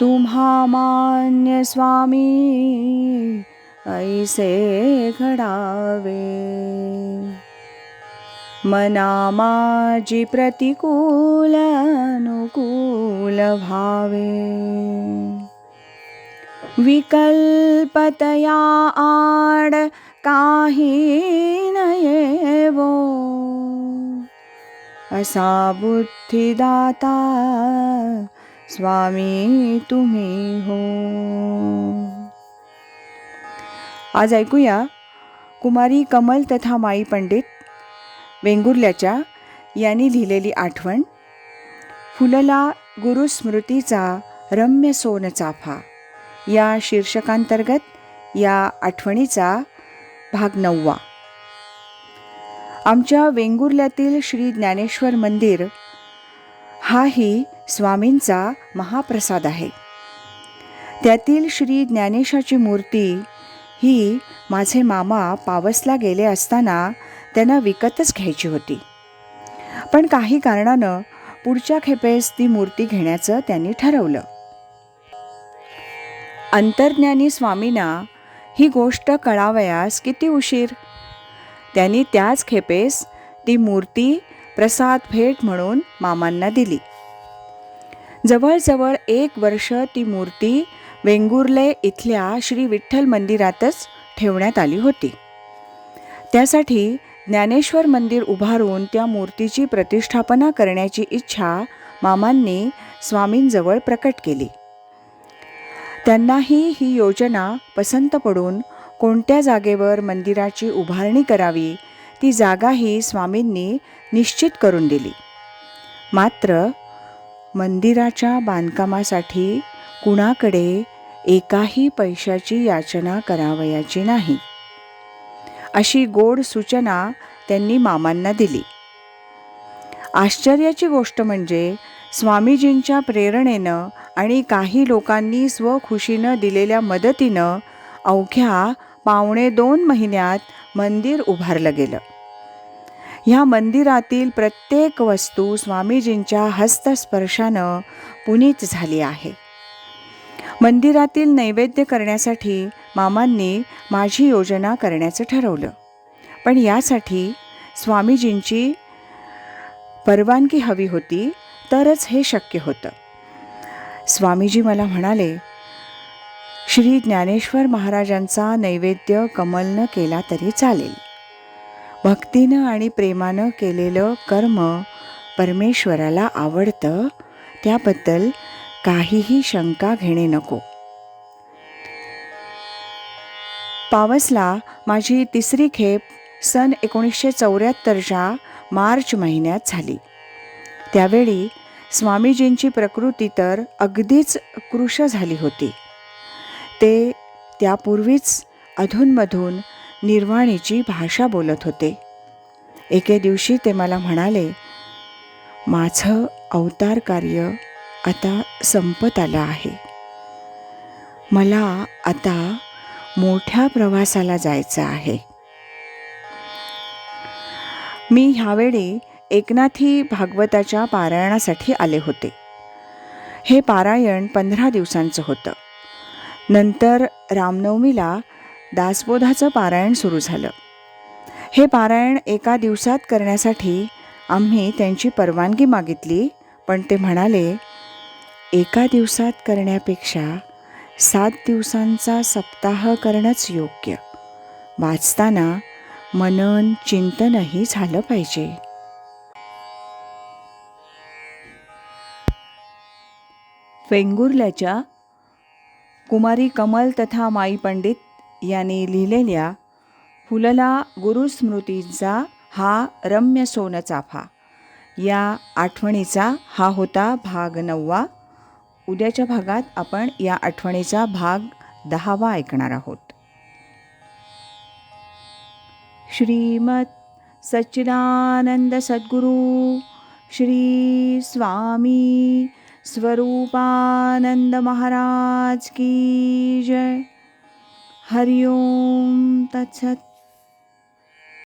तुम्हा मान्य स्वामी ऐसे घडावे। मना माझी प्रतिकूल अनुकूल भावे विकल्पतया आड काही नयेवो असा बुद्धिदाता स्वामी तुम्ही हो. आज ऐकूया कुमारी कमल तथा माई पंडित वेंगुर्ल्याच्या यांनी लिहिलेली आठवण फुलला गुरुस्मृतीचा रम्य सोन चाफा या शीर्षकांतर्गत या आठवणीचा भाग नववा. आमच्या वेंगुर्ल्यातील श्री ज्ञानेश्वर मंदिर हाही स्वामींचा महाप्रसाद आहे. त्यातील श्री ज्ञानेशाची मूर्ती ही माझे मामा पावसला गेले असताना त्यांना विकतच घ्यायची होती. पण काही कारणानं पुढच्या खेपेस ती मूर्ती घेण्याचं त्यांनी ठरवलं. अंतर्ज्ञानी स्वामींना ही गोष्ट कळावयास किती उशीर? त्यांनी त्याच खेपेस ती मूर्ती प्रसाद भेट म्हणून मामांना दिली. जवळजवळ एक वर्ष ती मूर्ती वेंगुर्ले इथल्या श्री विठ्ठल मंदिरातच ठेवण्यात आली होती. त्यासाठी ज्ञानेश्वर मंदिर उभारून त्या मूर्तीची प्रतिष्ठापना करण्याची इच्छा मामांनी स्वामींजवळ प्रकट केली. त्यांनाही ही योजना पसंत पडून कोणत्या जागेवर मंदिराची उभारणी करावी ती जागाही स्वामींनी निश्चित करून दिली. मात्र मंदिराच्या बांधकामासाठी कुणाकडे एकाही पैशाची याचना करावयाची नाही. अशी गोड सूचना त्यांनी मामांना दिली. आश्चर्याची गोष्ट म्हणजे स्वामीजींच्या प्रेरणेनं आणि काही लोकांनी स्वखुशीनं दिलेल्या मदतीनं अवघ्या पावणे दोन महिन्यात मंदिर उभारलं गेलं. ह्या मंदिरातील प्रत्येक वस्तू स्वामीजींच्या हस्तस्पर्शानं पुनीत झाली आहे. मंदिरातील नैवेद्य करण्यासाठी मामांनी माझी योजना करण्याचं ठरवलं. पण यासाठी स्वामीजींची परवानगी हवी होती तरच हे शक्य होतं. स्वामीजी मला म्हणाले श्री ज्ञानेश्वर महाराजांचा नैवेद्य कमलनं केला तरी चालेल. भक्तीनं आणि प्रेमानं केलेलं कर्म परमेश्वराला आवडतं त्याबद्दल काहीही शंका घेणे नको. पावसला माझी तिसरी खेप सन एकोणीसशे चौऱ्याहत्तरच्या मार्च महिन्यात झाली. त्यावेळी स्वामीजींची प्रकृती तर अगदीच कृश झाली होती. ते त्यापूर्वीच अधूनमधून निर्वाणीची भाषा बोलत होते. एके दिवशी ते मला म्हणाले माझं अवतार कार्य आता संपत आलं आहे. मला आता मोठ्या प्रवासाला जायचं आहे. मी ह्यावेळी एकनाथी भागवताच्या पारायणासाठी आले होते. हे पारायण पंधरा दिवसांचं होतं. नंतर रामनवमीला दासबोधाचं पारायण सुरू झालं. हे पारायण एका दिवसात करण्यासाठी आम्ही त्यांची परवानगी मागितली पण ते म्हणाले एका दिवसात करण्यापेक्षा सात दिवसांचा सप्ताह करणंच योग्य. वाचताना मनन चिंतनही झालं पाहिजे. वेंगुर्ल्याच्या कुमारी कमल तथा माई पंडित यांनी लिहिलेल्या फुलला गुरुस्मृतींचा हा रम्य सोनचाफा या आठवणीचा हा होता भाग नववा. उद्याच्या भागात आपण या आठवणीचा भाग दहावा ऐकणार आहोत. श्रीमत सच्चिदानंद सद्गुरु श्री स्वामी स्वरूपानंद महाराज की जय. हरिओम तत्सत